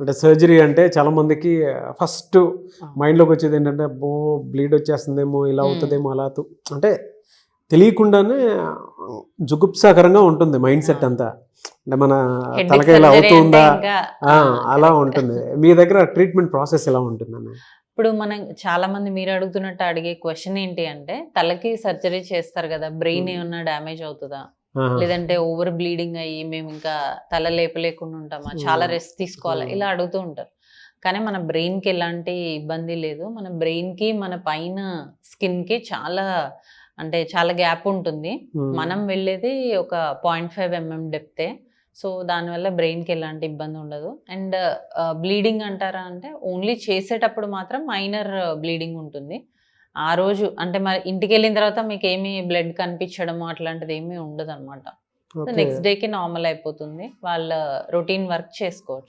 అంటే సర్జరీ అంటే చాలా మందికి ఫస్ట్ మైండ్లోకి వచ్చేది ఏంటంటే బో బ్లీడ్ వచ్చేస్తుందేమో ఇలా. అవుతుందేమో అలా అంటే తెలియకుండానే జుగుప్సాకరంగా ఉంటుంది మైండ్ సెట్ అంతా అంటే మన తలకాయ ఇలా అవుతుందా అలా. ఉంటుంది మీ దగ్గర ట్రీట్మెంట్ ప్రాసెస్ ఎలా ఉంటుందండి ఇప్పుడు మనం చాలా మంది మీరు అడుగుతున్నట్టు అడిగే క్వశ్చన్ ఏంటి అంటే తలకి సర్జరీ చేస్తారు కదా బ్రెయిన్. ఏమన్నా డ్యామేజ్ అవుతుందా. లేదంటే ఓవర్ బ్లీడింగ్ అయ్యి మేము ఇంకా తల లేపలేకుండా ఉంటామా? చాలా. రెస్ట్ తీసుకోవాలా. ఇలా అడుగుతూ ఉంటారు. కానీ మన brain కి ఎలాంటి ఇబ్బంది లేదు. మన brain కి మన పైన skin కి చాలా అంటే చాలా గ్యాప్ ఉంటుంది. మనం వెళ్ళేది ఒక పాయింట్ ఫైవ్ ఎంఎం డెప్తే. సో దానివల్ల బ్రెయిన్కి ఎలాంటి ఇబ్బంది ఉండదు. అండ్ బ్లీడింగ్ అంటారా అంటే ఓన్లీ చేసేటప్పుడు మాత్రం మైనర్ బ్లీడింగ్ ఉంటుంది. ఆ రోజు అంటే మరి ఇంటికి వెళ్ళిన తర్వాత మీకు ఏమీ బ్లడ్ కనిపించడము అట్లాంటిది ఏమీ ఉండదు అనమాట. నెక్స్ట్ డేకి నార్మల్ అయిపోతుంది. వాళ్ళ రొటీన్ వర్క్ చేసుకోవచ్చు.